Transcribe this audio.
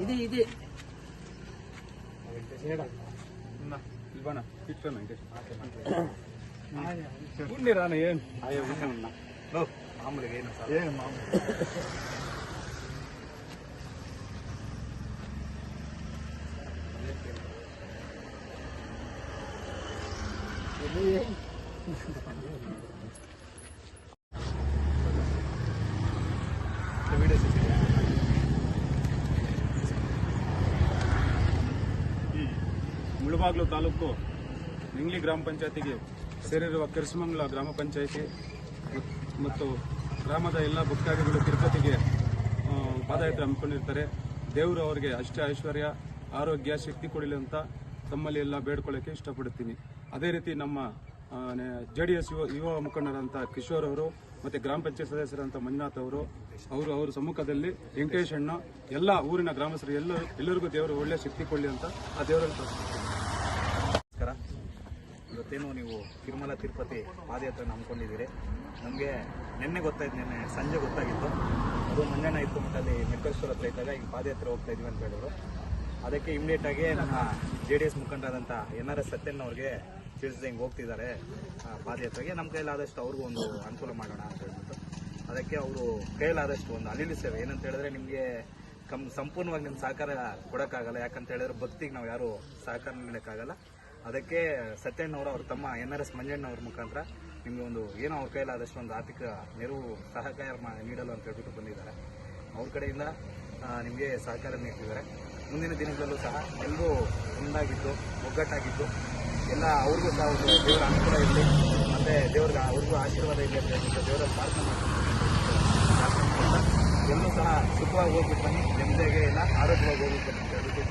ఇది ఇది ఇవ్వనా ఇస్తాను ఉండి రానా ఏం అయ్యో ఉన్నా మామూలుగా ఏం ఏం మామూలు వీడియో ಮುಳಬಾಗ್ಲು ತಾಲೂಕು ನಿಂಗ್ಲಿ ಗ್ರಾಮ ಪಂಚಾಯತಿಗೆ ಸೇರಿರುವ ಕರಿಸಮಂಗಲ ಗ್ರಾಮ ಪಂಚಾಯತಿ ಮತ್ತು ಗ್ರಾಮದ ಎಲ್ಲ ಭಕ್ತಾದಿಗಳು ತಿರುಪತಿಗೆ ಪಾದಯಾತ್ರೆ ಹಮ್ಮಿಕೊಂಡಿರ್ತಾರೆ. ದೇವರು ಅವರಿಗೆ ಅಷ್ಟ ಐಶ್ವರ್ಯ, ಆರೋಗ್ಯ, ಶಕ್ತಿ ಕೊಡಲಿ ಅಂತ ತಮ್ಮಲ್ಲಿ ಎಲ್ಲ ಬೇಡ್ಕೊಳ್ಳೋಕೆ ಇಷ್ಟಪಡುತ್ತೀನಿ. ಅದೇ ರೀತಿ ನಮ್ಮ ಜೆ ಡಿ ಎಸ್ ಯುವ ಯುವ ಮುಖಂಡರಂತ ಕಿಶೋರ್ ಅವರು ಮತ್ತು ಗ್ರಾಮ ಪಂಚಾಯತ್ ಸದಸ್ಯರಂತ ಮಂಜುನಾಥ್ ಅವರು ಅವರು ಅವರ ಸಮ್ಮುಖದಲ್ಲಿ ವೆಂಕಟೇಶ್ ಅಣ್ಣ, ಎಲ್ಲ ಊರಿನ ಗ್ರಾಮಸ್ಥರು ಎಲ್ಲರೂ ಎಲ್ಲರಿಗೂ ದೇವರು ಒಳ್ಳೆಯ ಶಕ್ತಿ ಕೊಡಲಿ ಅಂತ ಆ ದೇವರಲ್ಲಿ ಇವತ್ತೇನು ನೀವು ತಿರುಮಲ ತಿರುಪತಿ ಪಾದಯಾತ್ರೆ ನಂಬ್ಕೊಂಡಿದ್ದೀರಿ. ನಮಗೆ ನಿನ್ನೆ ಗೊತ್ತಾಯ್ತು, ನಿನ್ನೆ ಸಂಜೆ ಗೊತ್ತಾಗಿತ್ತು. ಅದು ಮಂಜಣ್ಣ ಇತ್ತು ಮಟ್ಟಲ್ಲಿ ಮೆಕ್ಕೇಶ್ವರ ಹತ್ರ ಇದ್ದಾಗ ಈಗ ಪಾದಯಾತ್ರೆ ಹೋಗ್ತಾ ಇದೀವಿ ಅಂತ ಹೇಳಿದ್ರು. ಅದಕ್ಕೆ ಇಮಿಡಿಯೇಟ್ ಆಗಿ ನಮ್ಮ ಜೆ ಡಿ ಎಸ್ ಮುಖಂಡರಾದಂಥ ಎನ್ ಆರ್ ಎಸ್ ಸತ್ಯನ್ ಅವ್ರಿಗೆ ತಿಳಿಸಿದೆ ಹಿಂಗೆ ಹೋಗ್ತಿದ್ದಾರೆ ಪಾದಯಾತ್ರೆಗೆ ನಮ್ಮ ಕೈಲಾದಷ್ಟು ಅವ್ರಿಗೂ ಒಂದು ಅನುಕೂಲ ಮಾಡೋಣ ಅಂತ ಹೇಳ್ಬಿಟ್ಟು. ಅದಕ್ಕೆ ಅವರು ಕೈಲಾದಷ್ಟು ಒಂದು ಅಲಿಲಿ ಸೇವೆ. ಏನಂತ ಹೇಳಿದ್ರೆ ನಿಮಗೆ ಕಮ್, ಸಂಪೂರ್ಣವಾಗಿ ನಿಮ್ಮ ಸಹಕಾರ ಕೊಡೋಕ್ಕಾಗಲ್ಲ. ಯಾಕಂತ ಹೇಳಿದ್ರೆ ಭಕ್ತಿಗೆ ನಾವು ಯಾರು ಸಹಕಾರ ನೀಡೋಕ್ಕಾಗಲ್ಲ. ಅದಕ್ಕೆ ಸತ್ಯಣ್ಣವರು ಅವ್ರ ತಮ್ಮ ಎನ್ ಆರ್ ಎಸ್ ಮಂಜಣ್ಣ ಅವ್ರ ಮುಖಾಂತರ ನಿಮಗೆ ಒಂದು ಏನೋ ಅವ್ರ ಕೈಲಾದಷ್ಟು ಒಂದು ಆರ್ಥಿಕ ನೆರವು, ಸಹಕಾರ ನೀಡಲು ಅಂತ ಹೇಳ್ಬಿಟ್ಟು ಬಂದಿದ್ದಾರೆ. ಅವ್ರ ಕಡೆಯಿಂದ ನಿಮಗೆ ಸಹಕಾರ ನೀಡ್ತಿದ್ದಾರೆ. ಮುಂದಿನ ದಿನಗಳಲ್ಲೂ ಸಹ ಎಲ್ಲರೂ ಒಂದಾಗಿದ್ದು, ಒಗ್ಗಟ್ಟಾಗಿದ್ದು, ಎಲ್ಲ ಅವ್ರಿಗೂ ಸಹ ಒಂದು ದೇವರ ಅನುಕೂಲ ಇರಲಿ. ಮತ್ತು ದೇವ್ರಿಗೆ, ಅವ್ರಿಗೂ ಆಶೀರ್ವಾದ ಇರಲಿ ಅಂತ ಹೇಳ್ಬಿಟ್ಟು ದೇವರ ಪ್ರಾರ್ಥನೆ ಮಾಡ್ತಾರೆ ಎಲ್ಲರೂ ಸಹ ಸುಖವಾಗಿ ಹೋಗ್ಬಿಟ್ಟು ಬನ್ನಿ, ನೆಮ್ಮದಿಯಾಗೆ ಇಲ್ಲ ಆರೋಗ್ಯವಾಗಿ ಹೋಗ್ಬಿಟ್ಟು ಅಂತ ಹೇಳ್ಬಿಟ್ಟು